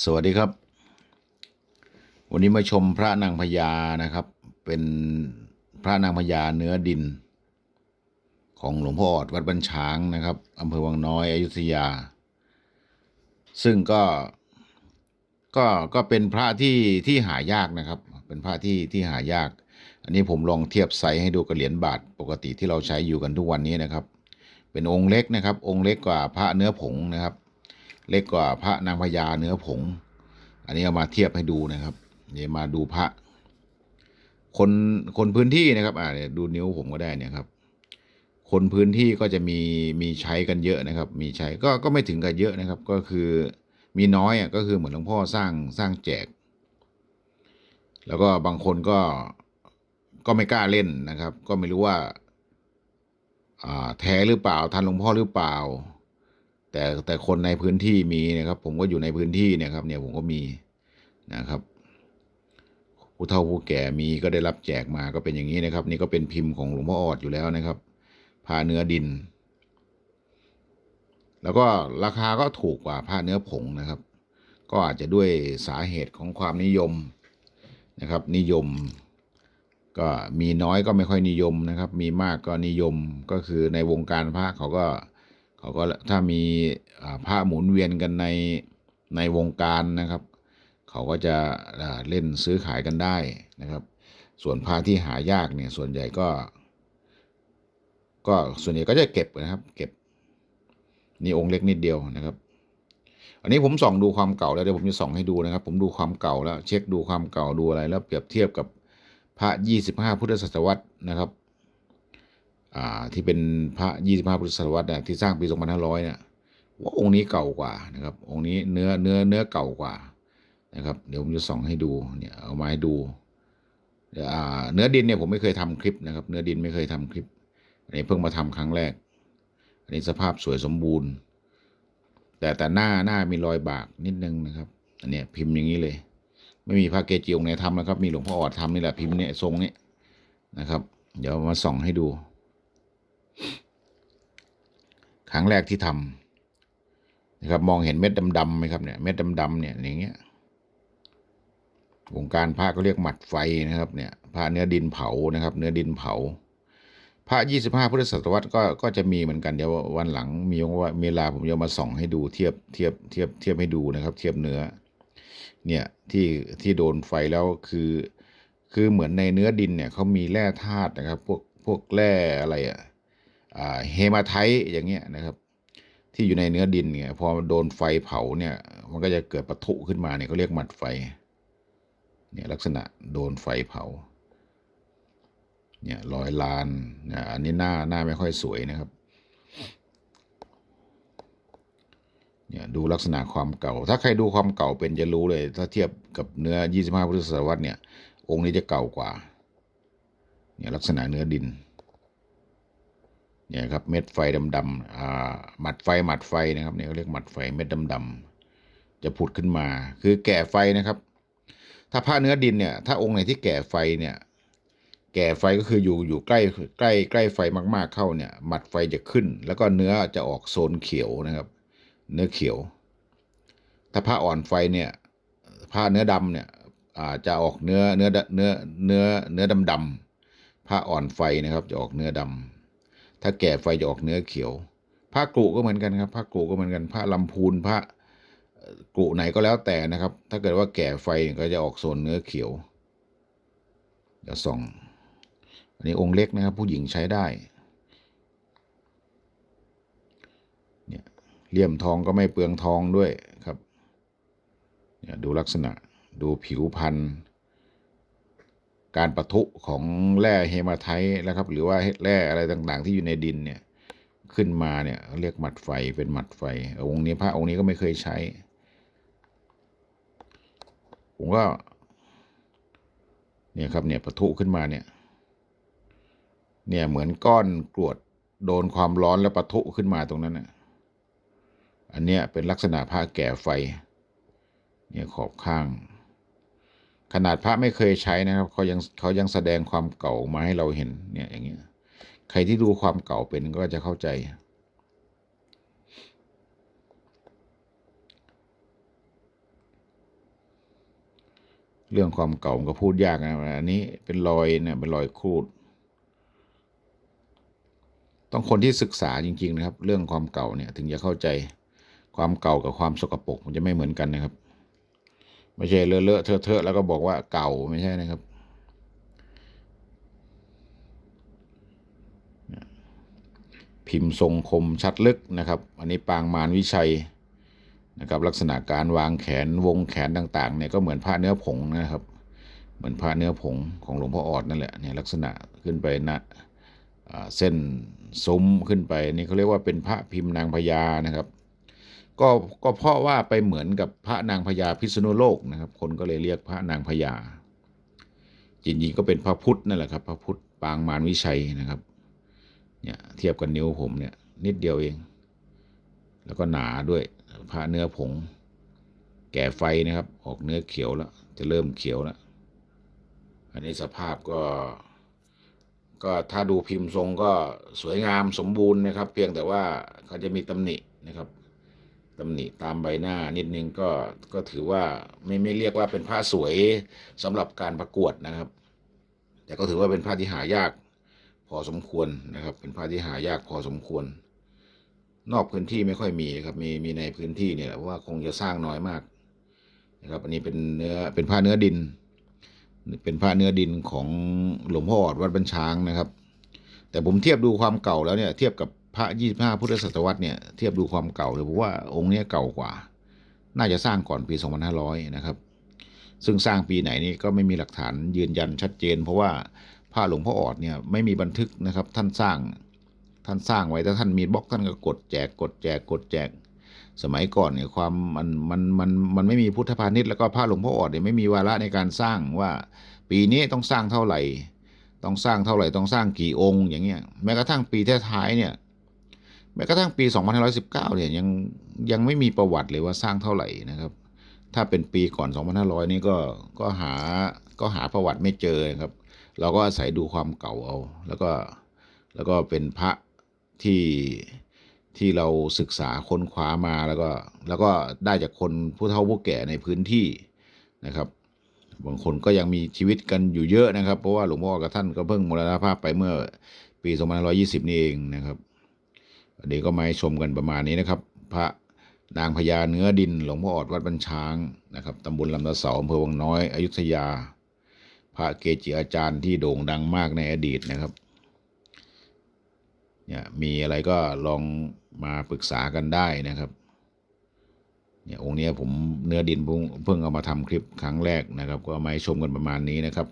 สวัสดีครับ วันนี้มาชมพระนางพญานะครับ เป็นพระนางพญาเนื้อดิน ของหลวงพ่ออดวัดบัญชางนะครับอำเภอวังน้อยอยุธยา ซึ่งก็ก็ก็เป็นพระที่ที่หายากนะครับ เป็นพระที่ที่หายาก อันนี้ผมลองเทียบไซส์ให้ดูกับเหรียญบาทปกติที่เราใช้อยู่กันทุกวันนี้นะครับ เป็นองค์เล็กนะครับ องค์เล็กกว่าพระเนื้อผงนะครับ เล็กกว่าพระนางพญาเนื้อผง อันนี้เอามาเทียบให้ดูนะครับเดี๋ยวมาดูพระ คนคนพื้นที่นะครับ อ่าเนี่ยดูนิ้วผมก็ได้เนี่ยครับ คนพื้นที่ก็จะมีมีใช้กันเยอะนะครับ มีใช้ก็ก็ไม่ถึงกับเยอะนะครับ ก็คือมีน้อยอะก็คือเหมือนหลวงพ่อสร้างสร้างแจก แล้วก็บางคนก็ก็ไม่กล้าเล่นนะครับ ก็ไม่รู้ว่าอ่าแท้หรือเปล่าทันหลวงพ่อหรือเปล่า แต่แต่คนในพื้นที่มีนะครับ ผมก็อยู่ในพื้นที่เนี่ยครับ เนี่ยผมก็มีนะครับ ผู้เฒ่าผู้แก่มีก็ได้รับแจกมาก็เป็นอย่างนี้นะครับ นี่ก็เป็นพิมพ์ของหลวงพ่อออดอยู่แล้วนะครับผ้าเนื้อดิน แล้วก็ราคาก็ถูกกว่าผ้าเนื้อผงนะครับ ก็อาจจะด้วยสาเหตุของความนิยมนะครับ นิยมก็มีน้อยก็ไม่ค่อยนิยมนะครับ มีมากก็นิยมก็คือในวงการพระเขาก็ เขาก็ถ้ามีอ่าพระหมุนเวียนกันในในวงการนะครับ เขาก็จะเล่นซื้อขายกันได้นะครับ ส่วนพระที่หายากเนี่ยส่วนใหญ่ก็ ก็ส่วนใหญ่ก็จะเก็บนะครับ เก็บนี่องค์เล็กนิดเดียวนะครับ อันนี้ผมส่องดูความเก่าแล้วเดี๋ยวผมจะส่องให้ดูนะครับ ผมดูความเก่าแล้ว เช็คดูความเก่าดูอะไรแล้วเปรียบเทียบกับพระยี่สิบห้าพุทธศตวรรษนะครับ ที่เป็นพระยี่สิบห้าพุทธศตวรรษเนี่ยที่สร้างปีสองพันห้าร้อยเนี่ยว่าองค์นี้เก่ากว่านะครับ องค์นี้เนื้อเนื้อเนื้อเก่ากว่านะครับ เดี๋ยวผมจะส่องให้ดูเนี่ยเอามาให้ดูเนื้อดินเนี่ยผมไม่เคยทำคลิปนะครับ เนื้อดินไม่เคยทำคลิป อันนี้เพิ่งมาทำครั้งแรก อันนี้สภาพสวยสมบูรณ์ แต่แต่หน้าหน้ามีรอยบากนิดนึงนะครับ อันนี้พิมพ์อย่างนี้เลย ไม่มีพระเกจิองค์ไหนทำนะครับ มีหลวงพ่อออดทำนี่แหละพิมพ์เนี่ยทรงนี้นะครับ เดี๋ยวมาส่องให้ดู ครั้งแรกที่ทำนะครับมองเห็นเม็ดดำๆไหมครับเนี่ยเม็ดดำๆเนี่ยอย่างเงี้ยวงการพระก็เรียกหมัดไฟนะครับเนี่ยพระเนื้อดินเผานะครับ เนื้อดินเผา พระยี่สิบห้าพุทธศตวรรษก็ก็จะมีเหมือนกันเดี๋ยววันหลังมีว่าเวลาผมจะมาส่องให้ดูเทียบเทียบเทียบเทียบให้ดูนะครับ เทียบเนื้อเนี่ยที่ที่โดนไฟแล้วคือ คือเหมือนในเนื้อดินเนี่ยเขามีแร่ธาตุนะครับ พวกพวกแร่อะไรอะอ่า เฮมาไทต์อย่างเงี้ยนะครับ ที่อยู่ในเนื้อดินเนี่ยพอโดนไฟเผาเนี่ยมันก็จะเกิดปะทุขึ้นมาเนี่ยเขาเรียกหมัดไฟเนี่ยลักษณะโดนไฟเผาเนี่ยรอยลานเนี่ยอันนี้หน้าหน้าไม่ค่อยสวยนะครับเนี่ยดูลักษณะความเก่า ถ้าใครดูความเก่าเป็นจะรู้เลย ถ้าเทียบกับเนื้อ 25 พุทธศตวรรษเนี่ย องค์นี้จะเก่ากว่า เนี่ยลักษณะเนื้อดิน เนี่ยครับเม็ดไฟดำๆอ่าหมัดไฟหมัดไฟนะครับเนี่ยเขาเรียกหมัดไฟเม็ดดำๆจะผุดขึ้นมา คือแก่ไฟนะครับ ถ้าผ้าเนื้อดินเนี่ย ถ้าองค์ไหนที่แก่ไฟเนี่ย แก่ไฟก็คืออยู่อยู่ใกล้ใกล้ใกล้ไฟมากๆเข้าเนี่ย หมัดไฟจะขึ้น แล้วก็เนื้อจะออกโซนเขียวนะครับ เนื้อเขียว ถ้าผ้าอ่อนไฟเนี่ย ผ้าเนื้อดำเนี่ยจะออกเนื้อเนื้อเนื้อเนื้อเนื้อดำดำผ้าอ่อนไฟนะครับ จะออกเนื้อดำ ถ้าแก่ไฟจะออกเนื้อเขียวผ้ากรุก็เหมือนกันครับผ้ากรุก็เหมือนกันผ้าลำพูนผ้ากรุไหนก็แล้วแต่นะครับ ถ้าเกิดว่าแก่ไฟก็จะออกโซนเนื้อเขียวเดี๋ยวส่องอันนี้องค์เล็กนะครับ ผู้หญิงใช้ได้เนี่ยเลี่ยมทองก็ไม่เปลืองทองด้วยครับเนี่ยดูลักษณะดูผิวพันธุ์ การปะทุของแร่เฮมาไทต์นะครับ หรือว่าแร่อะไรต่างๆ ที่อยู่ในดินเนี่ยขึ้นมาเนี่ยเรียกหมัดไฟเป็นหมัดไฟองค์นี้พระองค์นี้ก็ไม่เคยใช้ ผมก็เนี่ยครับเนี่ยปะทุขึ้นมาเนี่ย เนี่ยเหมือนก้อนกรวดโดนความร้อนแล้วปะทุขึ้นมาตรงนั้นน่ะอันเนี้ยเป็นลักษณะพระแก่ไฟ เนี่ยขอบข้าง ขนาดพระไม่เคยใช้นะครับเขายังเขายังแสดงความเก่ามาให้เราเห็นเนี่ยอย่างเงี้ยใครที่ดูความเก่าเป็นก็จะเข้าใจ เรื่องความเก่าก็พูดยากนะอันนี้เป็นรอยเนี่ยเป็นรอยครูดต้องคนที่ศึกษาจริง ๆ นะครับ เรื่องความเก่าเนี่ยถึงจะเข้าใจความเก่ากับความสกปรกมันจะไม่เหมือนกันนะครับ ไม่ใช่เลอะๆเทอะๆแล้วก็บอกว่าเก่าไม่ใช่นะครับพิมพ์ทรงคมชัดลึกนะครับ อันนี้ปางมารวิชัยนะครับ ลักษณะการวางแขนวงแขนต่างๆเนี่ยก็เหมือนผ้าเนื้อผงนะครับ เหมือนผ้าเนื้อผงของหลวงพ่อออดนั่นแหละเนี่ยลักษณะขึ้นไปนะเส้นซุ้มขึ้นไปนี่เขาเรียกว่าเป็นพระพิมพ์นางพญานะครับ ก็ก็เพราะว่าไปเหมือนกับพระนางพญาพิษณุโลกนะครับ คนก็เลยเรียกพระนางพญาจริงๆก็เป็นพระพุทธนั่นแหละครับ พระพุทธปางมารวิชัยนะครับเนี่ยเทียบกับนิ้วผมเนี่ย นิดเดียวเอง แล้วก็หนาด้วยผ้าเนื้อผง แก่ไฟนะครับ ออกเนื้อเขียวแล้ว จะเริ่มเขียวแล้ว อันนี้สภาพก็ ก็ถ้าดูพิมพ์ทรงก็สวยงามสมบูรณ์นะครับ เพียงแต่ว่าเขาจะมีตำหนินะครับ ตำหนิตามใบหน้านิดนึงก็ก็ถือว่าไม่ไม่เรียกว่าเป็นผ้าสวยสำหรับการประกวดนะครับ แต่ก็ถือว่าเป็นผ้าที่หายากพอสมควรนะครับ เป็นผ้าที่หายากพอสมควร นอกพื้นที่ไม่ค่อยมีครับมีมีในพื้นที่เนี่ยเพราะว่าคงจะสร้างน้อยมากนะครับ อันนี้เป็นเนื้อเป็นผ้าเนื้อดิน เป็นผ้าเนื้อดินของหลวงพ่อออดวัดบัญชางนะครับ แต่ผมเทียบดูความเก่าแล้วเนี่ยเทียบกับ พระยี่ห้าพุทธศตวรรษเนี่ยเทียบดูความเก่าเลยผมว่าองค์นี้เก่ากว่า น่าจะสร้างก่อนปี2500นะครับ ซึ่งสร้างปีไหนนี่ก็ไม่มีหลักฐานยืนยันชัดเจน เพราะว่าผ้าหลวงพ่อออดเนี่ยไม่มีบันทึกนะครับ ท่านสร้างท่านสร้างไว้ถ้าท่านมีบล็อกท่านก็กดแจกกดแจกกดแจก สมัยก่อนเนี่ยความมันมันมันมันไม่มีพุทธพาณิชย์แล้วก็ผ้าหลวงพ่อออดเนี่ยไม่มีวาระในการสร้างว่า ปีนี้ต้องสร้างเท่าไหร่ ต้องสร้างเท่าไหร่ต้องสร้างกี่องค์อย่างเงี้ยแม้กระทั่งปีท้ายๆเนี่ย แม้กระทั่งปี 2519 เนี่ยยังยังไม่มีประวัติเลยว่าสร้างเท่าไหร่นะครับ ถ้าเป็นปีก่อน 2500 นี่ก็ก็หาก็หาประวัติไม่เจอนะครับ เราก็อาศัยดูความเก่าเอา แล้วก็แล้วก็เป็นพระที่ที่เราศึกษาค้นคว้ามาแล้วก็แล้วก็ได้จากคนผู้เฒ่าผู้แก่ในพื้นที่นะครับ บางคนก็ยังมีชีวิตกันอยู่เยอะนะครับ เพราะว่าหลวงพ่อกับท่านก็เพิ่งมรณภาพไปเมื่อปี 2520 นี่เองนะครับ อันนี้ก็มาชมกันประมาณนี้นะครับ พระนางพญาเนื้อดิน หลวงพ่อออดวัดบัญชางนะครับตำบลลำตะเสาอำเภอวังน้อย อยุธยา พระเกจิอาจารย์ที่โด่งดังมากในอดีตนะครับเนี่ยมีอะไรก็ลองมาปรึกษากันได้นะครับเนี่ยองค์นี้ผมเนื้อดินเพิ่งเพิ่งเอามาทำคลิปครั้งแรกนะครับ ก็มาชมกันประมาณนี้นะครับ